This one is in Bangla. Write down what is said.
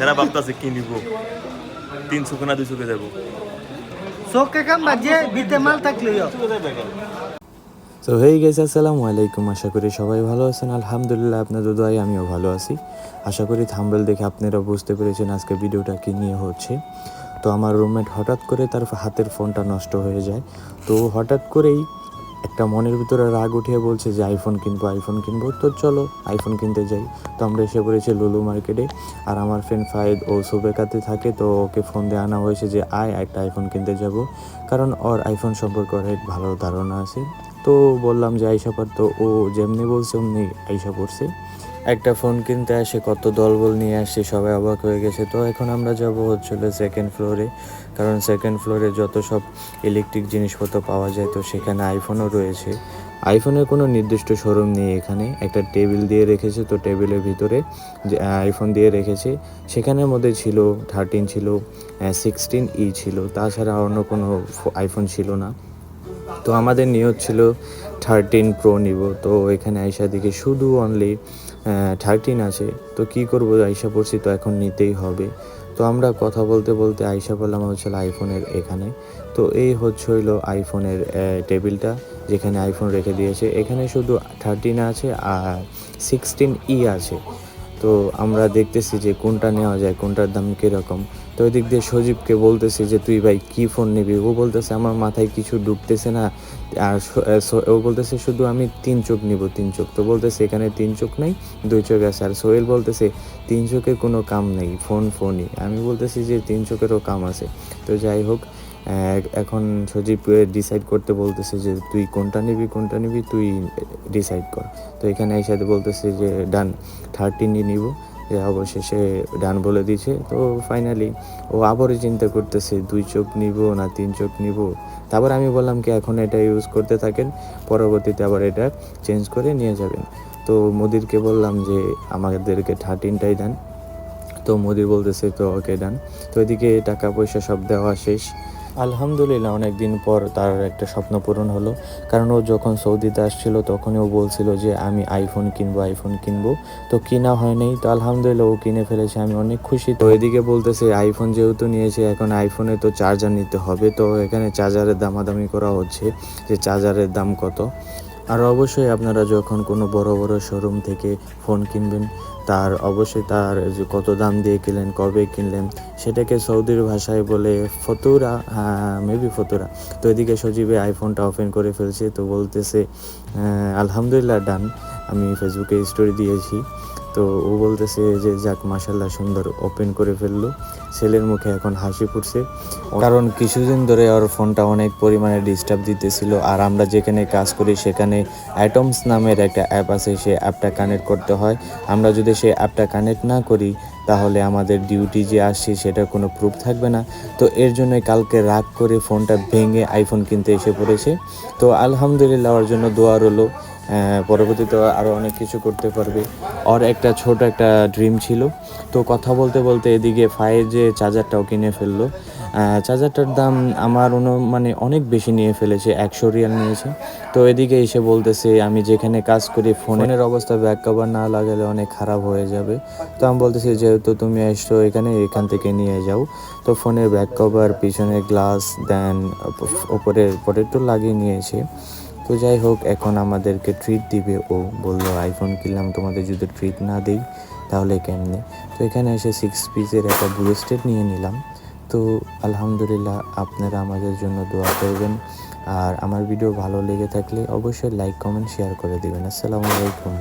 সেরা ভাবতেছে কি নিব? তিন চোখে না দুই চোখে যাব চোখে কাম বাজে বিতে মাল থাকলেও তো হয়ে গেছে আসসালামু আলাইকুম। আশা করি সবাই ভালো আছেন। আলহামদুলিল্লাহ আপনাদের দোয়াই আমিও ভালো আছি। আশা করি থাম্বেল দেখে আপনারা বুঝতে পেরেছেন আজকে ভিডিওটা কী নিয়ে হচ্ছে। তো আমার রুমমেট হঠাৎ করে তার হাতের ফোনটা নষ্ট হয়ে যায়। তো হঠাৎ করেই একটা মনের ভিতরে রাগ উঠিয়ে বলছে যে আইফোন কিনবো আইফোন কিনবো, তো চলো আইফোন কিনতে যাই। তো আমরা এসে পড়েছি লুলু মার্কেটে আর আমার ফ্রেন্ড ফায়েদ ও সুবেকাতে থাকে, তো ওকে ফোন দিয়ে আনা হয়েছে যে আয়, একটা আইফোন কিনতে যাব। কারণ ওর আইফোন সম্পর্কে অনেক ভালো ধারণা আছে। তো বললাম যে আইসা তো ও যেমনি বলছে, অমনি আইসা পড়ছে। একটা ফোন কিনতে আসে, কত দলবল নিয়ে আসছে সবাই অবাক হয়ে গেছে। তো এখন আমরা যাব হচ্ছিল সেকেন্ড ফ্লোরে কারণ সেকেন্ড ফ্লোরে যত সব ইলেকট্রিক জিনিসপত্র পাওয়া যায়, তো সেখানে আইফোনও রয়েছে। আইফোনের কোনো নির্দিষ্ট শোরুম নেই এখানে। একটা টেবিল দিয়ে রেখেছে, তো টেবিলের ভিতরে যে আইফোন দিয়ে রেখেছে, সেখানের মধ্যে ছিল থার্টিন ছিল সিক্সটিন ই ছিল। তাছাড়া অন্য কোনো আইফোন ছিল না। তো আমাদের নিয়ত ছিল থার্টিন প্রো নিব। তো এখানে আইসা দিকে শুধু অনলি থার্টিন আছে। তো কি করব? আইসা পড়ছি তো এখন নিতেই হবে। তো আমরা কথা বলতে বলতে আইসা পড়লাম হচ্ছে আইফোনের এখানে। তো এই হচ্ছে হইল আইফোনের টেবিলটা, যেখানে আইফোন রেখে দিয়েছে। এখানে শুধু থার্টিন আছে আর সিক্সটিন ই আছে। তো আমরা দেখতেছি যে কোনটা নেওয়া যায়, কোনটার দাম কীরকম। তো ওই দিক দিয়ে সজীবকে বলতেছি যে, তুই ভাই কী ফোন নিবি? ও বলতেছে, আমার মাথায় কিছু ঢুকতেছে না। আর ও বলতেছে, শুধু আমি তিন চোখ নিব, তিন চোখ। তো বলতেছে, এখানে তিন চোখ নেই, দুই চোখ আছে। আর সোহেল বলতেছে, তিন চোখের কোনো কাম নেই, ফোন ফোনই। আমি বলতেছি যে, তিন চোখেরও কাম আছে। তো যাই হোক এখন সজীব ডিসাইড করতে বলতেছে যে, তুই কোনটা নিবি কোনটা নিবি, তুই ডিসাইড কর। তো এখানে এই সাথে বলতেছে যে, ডান থার্টিনই নিব। অবশেষে ডান বলে দিয়েছে। তো ফাইনালি ও আবারও চিন্তা করতেছে, দুই চোখ নিব না তিন চোখ নিব? তারপর আমি বললাম কি, এখন এটা ইউজ করতে থাকেন, পরবর্তীতে আবার এটা চেঞ্জ করে নিয়ে যাবেন। তো মোদিরকে বললাম যে, আমাদেরকে থার্টিনটাই দেন। তো মোদির বলতেছে, তো ওকে ডান তো এদিকে টাকা পয়সা সব দেওয়া শেষ। আলহামদুলিল্লাহ অনেক দিন পর তার একটা স্বপ্ন পূরণ হলো। কারণ ও যখন সৌদিতে আসছিল, তখনই ও বলছিল যে, আমি আইফোন কিনবো আইফোন কিনবো। তো কিনা হয় নাই তো আলহামদুলিল্লাহ, ও কিনে ফেলেছে। আমি অনেক খুশি। তো এদিকে বলতেছে আইফোন যেহেতু নিয়েছে, এখন আইফোনে তো চার্জার নিতে হবে। তো এখানে চার্জারের দামাদামি করা হচ্ছে যে চার্জারের দাম কত? আর অবশ্যই আপনারা যখন কোনো বড় বড় শোরুম থেকে ফোন কিনবেন, তার অবশ্যই তার যে কত দাম দিয়ে কিনলেন, কবে কিনলেন, সেটাকে সৌদির ভাষায় বলে ফতুরা হ্যাঁ মেবি ফতুরা। তো এদিকে সজীবে আইফোনটা ওপেন করে ফেলছে, তো বলতেছে আলহামদুলিল্লাহ ডান আমি ফেসবুকে স্টোরি দিয়েছি। তো ও বলতেছে যে, যাক মাসাল্লাহ সুন্দর ওপেন করে ফেলল। ছেলের মুখে এখন হাসি ফুটছে। কারণ কিছুদিন ধরে ওর ফোনটা অনেক পরিমাণে ডিস্টার্ব দিতেছিল। আর আমরা যেখানে কাজ করি, সেখানে অ্যাটমস নামের একটা অ্যাপ আছে, সেই অ্যাপটা কানেক্ট করতে হয়। আমরা যদি সেই অ্যাপটা কানেক্ট না করি, তাহলে আমাদের ডিউটি যে আসছি, সেটার কোনো প্রুফ থাকবে না। তো এর জন্য কালকে রাগ করে ফোনটা ভেঙে আইফোন কিনতে এসে পড়েছে। তো আলহামদুলিল্লাহ, ওর জন্য দোয়া রলো পরবর্তীতে আরও অনেক কিছু করতে পারবে। ওর একটা ছোট একটা ড্রিম ছিল। তো কথা বলতে বলতে এদিকে ফায়ের যে চার্জারটাও কিনে ফেলল। চার্জারটার দাম আমার অনু মানে অনেক বেশি নিয়ে ফেলেছে একশো রিয়াল নিয়েছে। তো এদিকে এসে বলতেছে আমি যেখানে কাজ করি ফোনের অবস্থা ব্যাক কভার না লাগালে অনেক খারাপ হয়ে যাবে। তো আমি বলতেছি যেহেতু তুমি এসছো এখানে এখান থেকে নিয়ে যাও। তো ফোনের ব্যাক কভার পিছনের গ্লাস দেন ওপরে প্রোটেক্টর লাগিয়ে নিয়েছে। তো যাই হোক, এখন আমাদেরকে ট্রিট দিবে। ও বলল আইফোন কিনলাম, তোমাদের যদি ট্রিট না দিই, তাহলে কেমনে? তো এখানে এসে সিক্স পিসের একটা ব্রেসলেট নিয়ে নিলাম। তো আলহামদুলিল্লাহ, আপনারা আমাদের জন্য দোয়া করবেন। আর আমার ভিডিও ভালো লেগে থাকলে অবশ্যই লাইক কমেন্ট শেয়ার করে দেবেন। আসসালামু আলাইকুম।